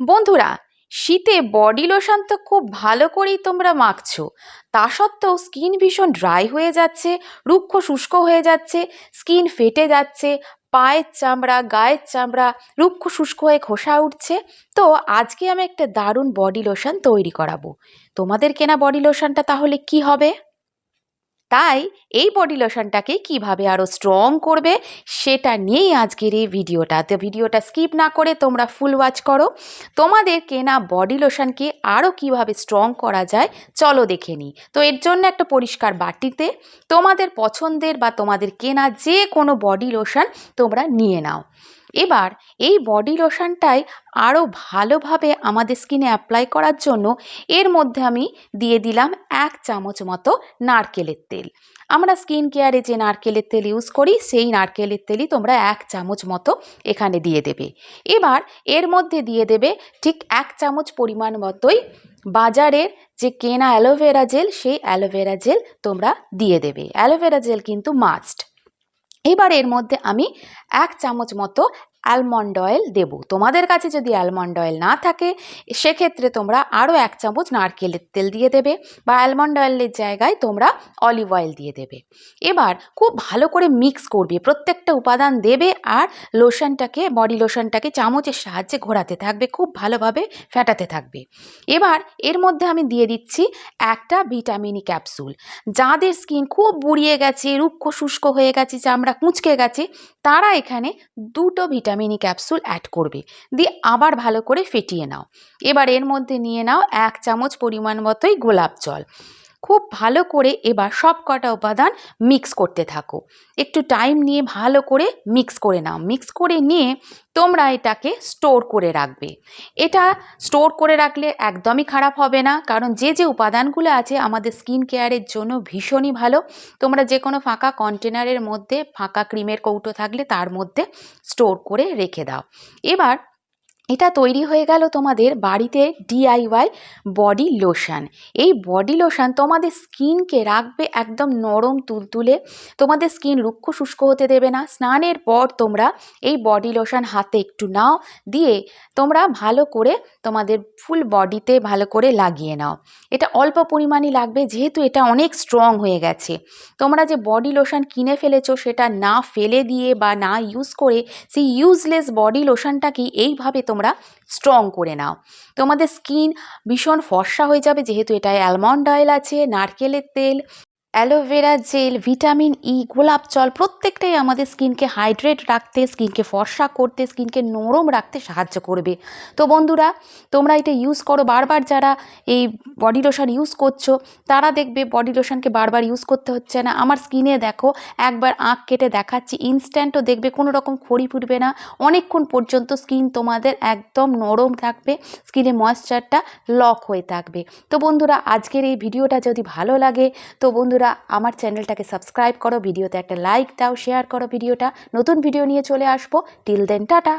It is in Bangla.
বন্ধুরা, শীতে বডি লোশন তো খুব ভালো করেই তোমরা মাখছো। তা সত্ত্বেও স্কিন ভীষণ ড্রাই হয়ে যাচ্ছে, রুক্ষ শুষ্ক হয়ে যাচ্ছে স্কিন ফেটে যাচ্ছে, পায়ের চামড়া, গায়ের চামড়া রুক্ষ শুষ্ক হয়ে খোসা উঠছে। তো আজকে আমি একটা দারুণ বডি লোশন তৈরি করাবো। তোমাদের কেনা বডি লোশনটা তাহলে কি হবে? তাই এই বডি লোশনটাকে কীভাবে আরও স্ট্রং করবে সেটা নিয়েই আজকের এই ভিডিওটা তো ভিডিওটা স্কিপ না করে তোমরা ফুল ওয়াচ করো। তোমাদের কেনা বডি লোশনকে আরও কীভাবে স্ট্রং করা যায় চলো দেখে নিই। তো এর জন্য একটা পরিষ্কার বাটিতে তোমাদের পছন্দের বা তোমাদের কেনা যে কোনো বডি লোশন তোমরা নিয়ে নাও। এবার এই বডি লোশনটাই আরও ভালোভাবে আমাদের স্কিনে অ্যাপ্লাই করার জন্য এর মধ্যে আমি দিয়ে দিলাম এক চামচ মতো নারকেলের তেল। আমরা স্কিন কেয়ারে যে নারকেলের তেল ইউজ করি, সেই নারকেলের তেলই তোমরা এক চামচ মতো এখানে দিয়ে দেবে। এবার এর মধ্যে দিয়ে দেবে ঠিক এক চামচ পরিমাণ মতোই বাজারের যে কেনা অ্যালোভেরা জেল সেই অ্যালোভেরা জেল তোমরা দিয়ে দেবে। অ্যালোভেরা জেল কিন্তু মাস্ট এবার এর মধ্যে আমি এক চামচ মতো অ্যালমন্ড অয়েল দেব। তোমাদের কাছে যদি অ্যালমন্ড অয়েল না থাকে, সেক্ষেত্রে তোমরা আরও এক চামচ নারকেলের তেল দিয়ে দেবে বা অ্যালমন্ড অয়েলের জায়গায় তোমরা অলিভ অয়েল দিয়ে দেবে। এবার খুব ভালো করে মিক্স করবে, প্রত্যেকটা উপাদান দেবে আর লোশনটাকে বডি লোশনটাকে চামচের সাহায্যে ঘোরাতে থাকবে, খুব ভালোভাবে ফেটাতে থাকবে। এবার এর মধ্যে আমি দিয়ে দিচ্ছি একটা ভিটামিনি ক্যাপসুল যাদের স্কিন খুব বুড়িয়ে গেছে, রুক্ষ শুষ্ক হয়ে গেছে, চামড়া কুঁচকে গেছে, তারা এখানে দুটো ভিটামিনি ক্যাপসুল অ্যাড করবে। দিয়ে আবার ভালো করে ফেটিয়ে নাও। এবার এর মধ্যে নিয়ে নাও এক চামচ পরিমাণ মতোই গোলাপ জল। খুব ভালো করে এবার সব কটা উপাদান মিক্স করতে থাকো। একটু টাইম নিয়ে ভালো করে মিক্স করে নাও। মিক্স করে নিয়ে তোমরা এটাকে স্টোর করে রাখবে। এটা স্টোর করে রাখলে একদমই খারাপ হবে না, কারণ যে যে উপাদানগুলো আছে আমাদের স্কিন কেয়ারের জন্য ভীষণই ভালো। তোমরা যে কোনো ফাঁকা কন্টেনারের মধ্যে, ফাঁকা ক্রিমের কৌটো থাকলে তার মধ্যে স্টোর করে রেখে দাও। এবার এটা তৈরি হয়ে গেল তোমাদের বাড়িতে ডিআইওয়াই বডি লোশন এই বডি লোশন তোমাদের স্কিনকে রাখবে একদম নরম তুলতুলে। তোমাদের স্কিন রুক্ষ শুষ্ক হতে দেবে না। স্নানের পর তোমরা এই বডি লোশন হাতে একটু নাও, দিয়ে তোমরা ভালো করে তোমাদের ফুল বডিতে ভালো করে লাগিয়ে নাও। এটা অল্প পরিমাণই লাগবে, যেহেতু এটা অনেক স্ট্রং হয়ে গেছে। তোমরা যে বডি লোশন কিনে ফেলেছো, সেটা না ফেলে দিয়ে বা না ইউজ করে, সেই ইউজলেস বডি লোশনটাকেই এইভাবে তোমরা স্ট্রং করে নাও। তোমাদের স্কিন ভীষণ ফর্সা হয়ে যাবে, যেহেতু এটায় অ্যালমন্ড অয়েল আছে, নারকেলের তেল অ্যালোভেরা জেল ভিটামিন ই গোলাপ জল, প্রত্যেকটাই আমাদের স্কিনকে হাইড্রেট রাখতে, স্কিনকে ফর্সা করতে, স্কিনকে নরম রাখতে সাহায্য করবে। তো বন্ধুরা, তোমরা এটা ইউজ করো। বারবার যারা এই বডি লোশন ইউজ করছ, তারা দেখবে বডি লোশনকে বারবার ইউজ করতে হচ্ছে না। আমার স্কিনে দেখো, একবার আঁক কেটে দেখাচ্ছি ইনস্ট্যান্টও দেখবে কোনো রকম খড়ি ফুটবে না। অনেকক্ষণ পর্যন্ত স্কিন তোমাদের একদম নরম থাকবে, স্কিনে ময়েশ্চারটা লক হয়ে থাকবে। তো বন্ধুরা, আজকের এই ভিডিওটা যদি ভালো লাগে, তো বন্ধুরা, আমার চ্যানেলটাকে সাবস্ক্রাইব করো, ভিডিওতে একটা লাইক দাও, শেয়ার করো ভিডিওটা। নতুন ভিডিও নিয়ে চলে আসব। Till then, tata.